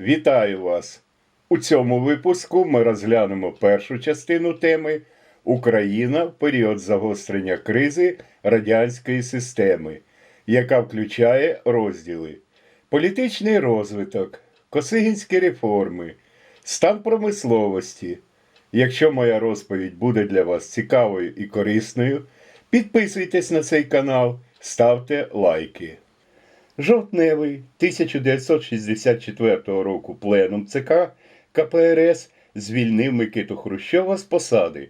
Вітаю вас! У цьому випуску ми розглянемо першу частину теми Україна в період загострення кризи радянської системи, яка включає розділи Політичний розвиток, Косигінські реформи, стан промисловості. Якщо моя розповідь буде для вас цікавою і корисною, підписуйтесь на цей канал, ставте лайки. Жовтневий 1964 року пленум ЦК КПРС звільнив Микиту Хрущова з посади.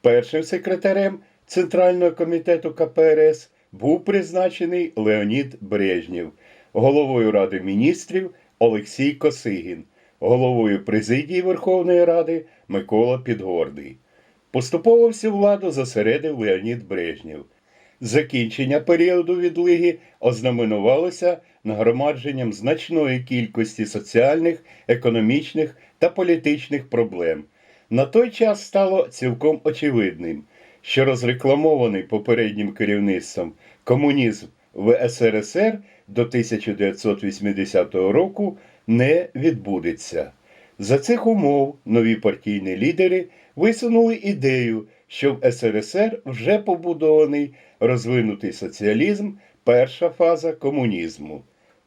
Першим секретарем Центрального комітету КПРС був призначений Леонід Брежнєв, головою Ради міністрів Олексій Косигін, головою президії Верховної Ради Микола Підгорний. Поступово всю владу зосередив Леонід Брежнєв. Закінчення періоду відлиги ознаменувалося нагромадженням значної кількості соціальних, економічних та політичних проблем. На той час стало цілком очевидним, що розрекламований попереднім керівництвом комунізм в СРСР до 1980 року не відбудеться. За цих умов нові партійні лідери висунули ідею, що в СРСР вже побудований розвинутий соціалізм, перша фаза комунізму.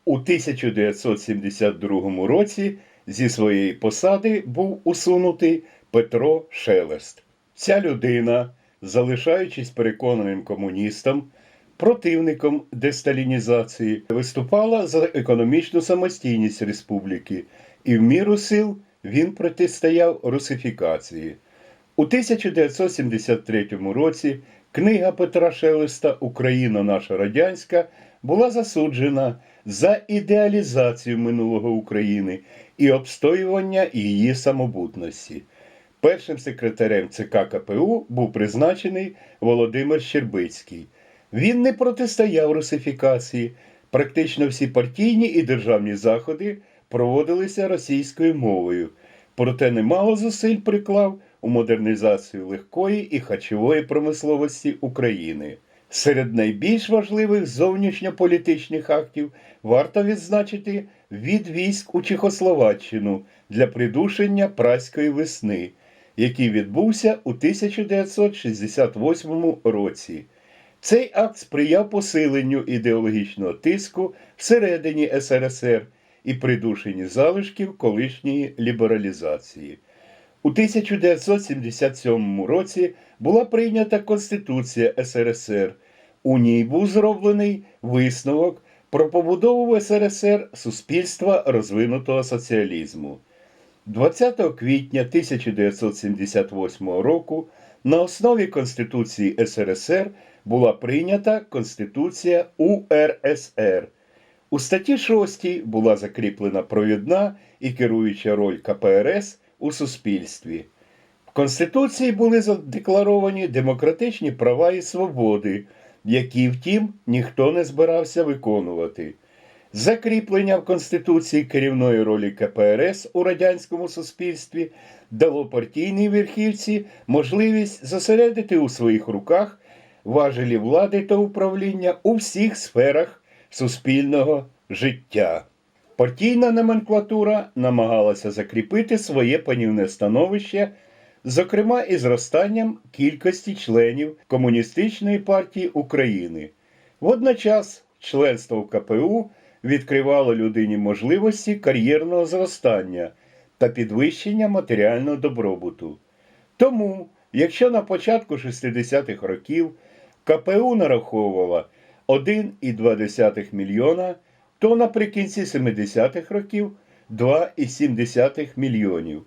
У 1972 році зі своєї посади був усунутий Петро Шелест. Ця людина, залишаючись переконаним комуністом, противником десталінізації, виступала за економічну самостійність республіки, і в міру сил він протистояв русифікації. У 1973 році книга Петра Шелеста Україна наша радянська була засуджена за ідеалізацію минулого України і обстоювання її самобутності. Першим секретарем ЦК КПУ був призначений Володимир Щербицький. Він не протистояв русифікації. Практично всі партійні і державні заходи проводилися російською мовою, проте немало зусиль приклав у модернізацію легкої і харчової промисловості України. Серед найбільш важливих зовнішньополітичних актів варто відзначити від військ у Чехословаччину для придушення праської весни, який відбувся у 1968 році. Цей акт сприяв посиленню ідеологічного тиску всередині СРСР і придушенні залишків колишньої лібералізації. У 1977 році була прийнята Конституція СРСР. У ній був зроблений висновок про побудову в СРСР суспільства розвинутого соціалізму. 20 квітня 1978 року на основі Конституції СРСР була прийнята Конституція УРСР. У статті 6 була закріплена провідна і керуюча роль КПРС у суспільстві. В Конституції були задекларовані демократичні права і свободи, які, втім, ніхто не збирався виконувати. Закріплення в Конституції керівної ролі КПРС у радянському суспільстві дало партійній верхівці можливість зосередити у своїх руках важелі влади та управління у всіх сферах суспільного життя. Партійна номенклатура намагалася закріпити своє панівне становище, зокрема і зростанням кількості членів Комуністичної партії України. Водночас членство в КПУ відкривало людині можливості кар'єрного зростання та підвищення матеріального добробуту. Тому, якщо на початку 60-х років КПУ нараховувала 1,2 мільйона, то наприкінці 70-х років 2,7 мільйонів.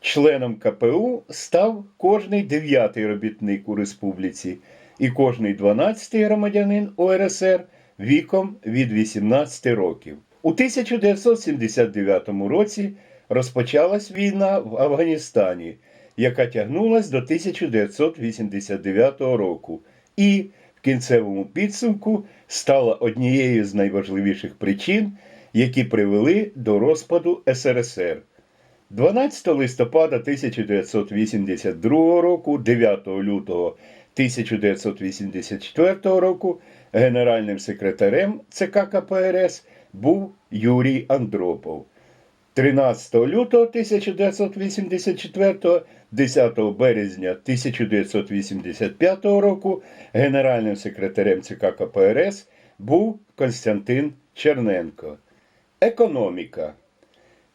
Членом КПУ став кожний дев'ятий робітник у республіці і кожний дванадцятий громадянин УРСР віком від 18 років. У 1979 році розпочалась війна в Афганістані, яка тягнулась до 1989 року, і кінцевому підсумку стала однією з найважливіших причин, які привели до розпаду СРСР. 12 листопада 1982 року, 9 лютого 1984 року генеральним секретарем ЦК КПРС був Юрій Андропов. 13 лютого 1984, 10 березня 1985 року генеральним секретарем ЦК КПРС був Константин Черненко. Економіка.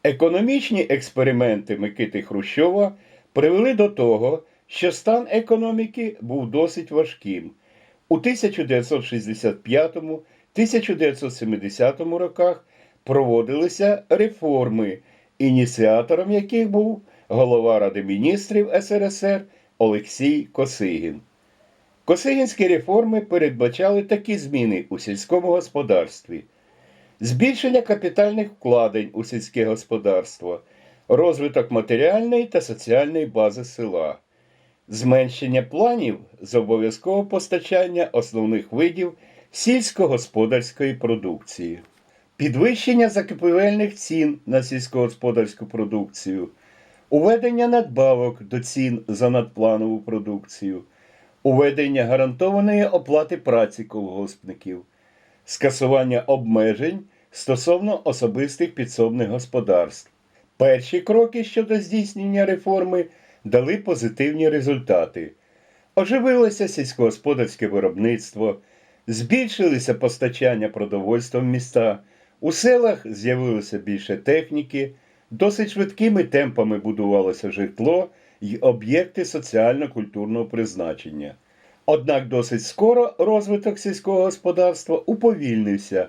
Економічні експерименти Микити Хрущова привели до того, що стан економіки був досить важким. У 1965-1970 роках проводилися реформи, ініціатором яких був голова Ради міністрів СРСР Олексій Косигін. Косигінські реформи передбачали такі зміни у сільському господарстві: збільшення капітальних вкладень у сільське господарство, розвиток матеріальної та соціальної бази села, зменшення планів з обов'язкового постачання основних видів сільськогосподарської продукції, підвищення закупівельних цін на сільськогосподарську продукцію, уведення надбавок до цін за надпланову продукцію, уведення гарантованої оплати праці колгоспників, скасування обмежень стосовно особистих підсобних господарств. Перші кроки щодо здійснення реформи дали позитивні результати. Оживилося сільськогосподарське виробництво, збільшилися постачання продовольства в міста, у селах з'явилося більше техніки, досить швидкими темпами будувалося житло й об'єкти соціально-культурного призначення. Однак досить скоро розвиток сільського господарства уповільнився,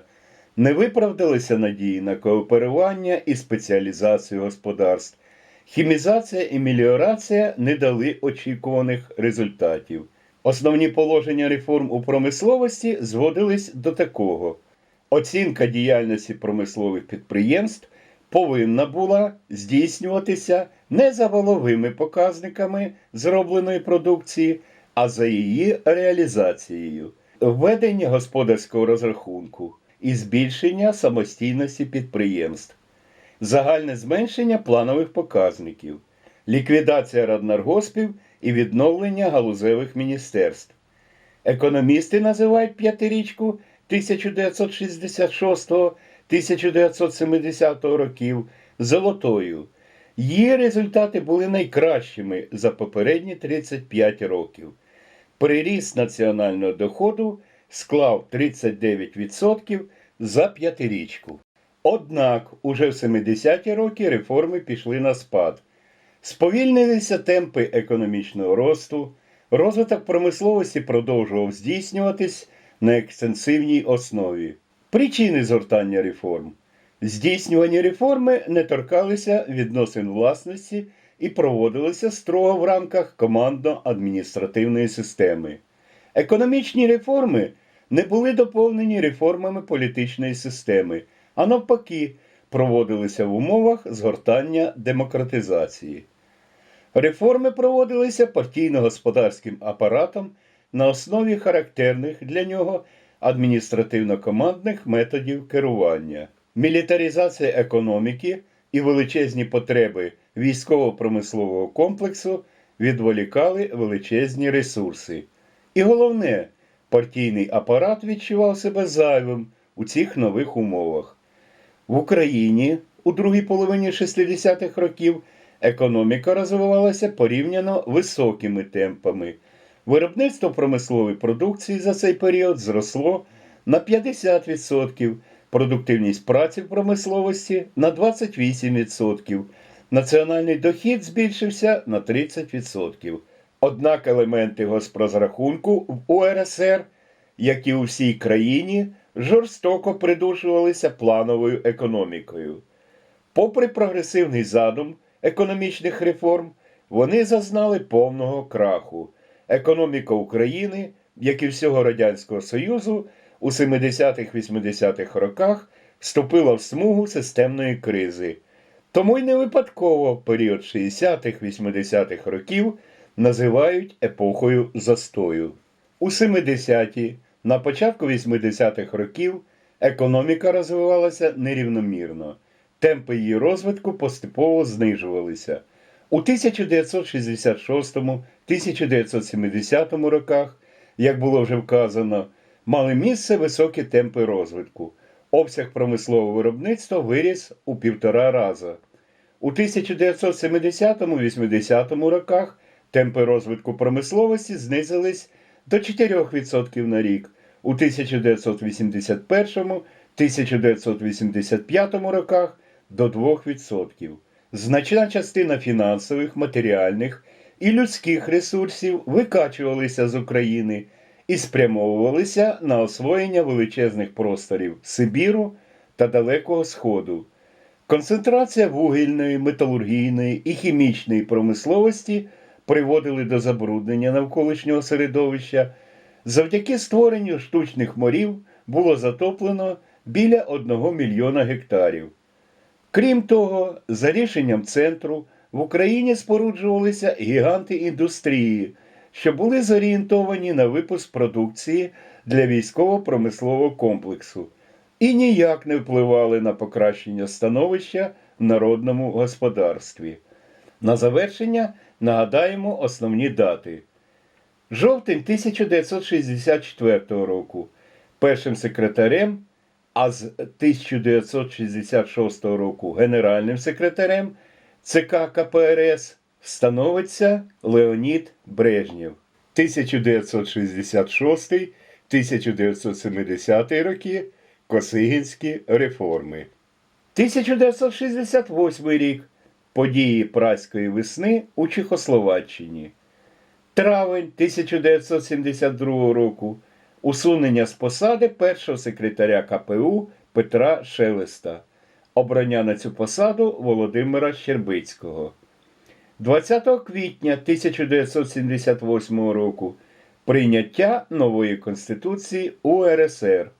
не виправдалися надії на кооперування і спеціалізацію господарств. Хімізація і меліорація не дали очікуваних результатів. Основні положення реформ у промисловості зводились до такого: оцінка діяльності промислових підприємств повинна була здійснюватися не за валовими показниками зробленої продукції, а за її реалізацією, введення господарського розрахунку і збільшення самостійності підприємств. Загальне зменшення планових показників, ліквідація раднаргоспів і відновлення галузевих міністерств. Економісти називають п'ятирічку 1966-1970 років золотою. Її результати були найкращими за попередні 35 років. Приріст національного доходу склав 39% за п'ятирічку. Однак уже в 70-ті роки реформи пішли на спад. Сповільнилися темпи економічного росту, розвиток промисловості продовжував здійснюватись на екстенсивній основі. Причини згортання реформ. Здійснювані реформи не торкалися відносин власності і проводилися строго в рамках командно-адміністративної системи. Економічні реформи не були доповнені реформами політичної системи а навпаки, проводилися в умовах згортання демократизації. Реформи проводилися партійно-господарським апаратом на основі характерних для нього адміністративно-командних методів керування, мілітаризація економіки і величезні потреби військово-промислового комплексу відволікали величезні ресурси. І головне, партійний апарат відчував себе зайвим у цих нових умовах. В Україні у другій половині 60-х років економіка розвивалася порівняно високими темпами. Виробництво промислової продукції за цей період зросло на 50%, продуктивність праці в промисловості на 28%, національний дохід збільшився на 30%. Однак елементи госпрозрахунку в УРСР, як і у всій країні, жорстоко придушувалися плановою економікою. Попри прогресивний задум економічних реформ, вони зазнали повного краху. Економіка України, як і всього Радянського Союзу, у 70-80-х роках вступила в смугу системної кризи. Тому й не випадково період 60-80-х років називають епохою застою. У 70-ті на початку 80-х років економіка розвивалася нерівномірно, темпи її розвитку поступово знижувалися. У 1966-1970 роках, як було вже вказано, мали місце високі темпи розвитку. Обсяг промислового виробництва виріс у півтора раза. У 1970-80 роках темпи розвитку промисловості знизились до 4% на рік. У 1981-1985 роках до 2%. Значна частина фінансових, матеріальних і людських ресурсів викачувалися з України і спрямовувалися на освоєння величезних просторів Сибіру та Далекого Сходу. Концентрація вугільної, металургійної і хімічної промисловості приводили до забруднення навколишнього середовища. Завдяки створенню штучних морів було затоплено біля 1 мільйона гектарів. Крім того, за рішенням центру в Україні споруджувалися гіганти індустрії, що були зорієнтовані на випуск продукції для військово-промислового комплексу і ніяк не впливали на покращення становища в народному господарстві. На завершення нагадаємо основні дати. Жовтень 1964 року першим секретарем, а з 1966 року генеральним секретарем ЦК КПРС становиться Леонід Брежнєв. 1966-1970 роки Косигінські реформи. 1968 рік події праської весни у Чехословаччині. Травень 1972 року усунення з посади першого секретаря КПУ Петра Шелеста, обрання на цю посаду Володимира Щербицького. 20 квітня 1978 року прийняття нової Конституції УРСР.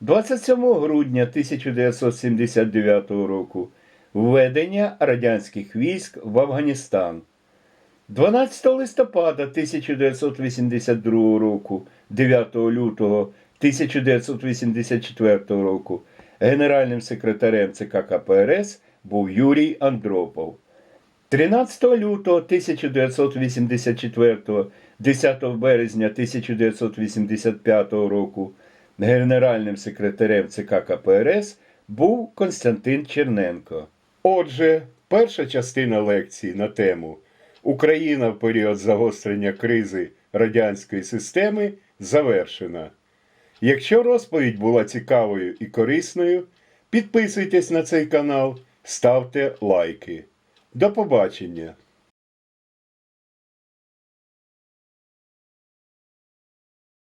27 грудня 1979 року введення радянських військ в Афганістан. 12 листопада 1982 року, 9 лютого 1984 року генеральним секретарем ЦК КПРС був Юрій Андропов. 13 лютого 1984, 10 березня 1985 року генеральним секретарем ЦК КПРС був Константин Черненко. Отже, перша частина лекції на тему Україна в період загострення кризи радянської системи завершена. Якщо розповідь була цікавою і корисною, підписуйтесь на цей канал, ставте лайки. До побачення!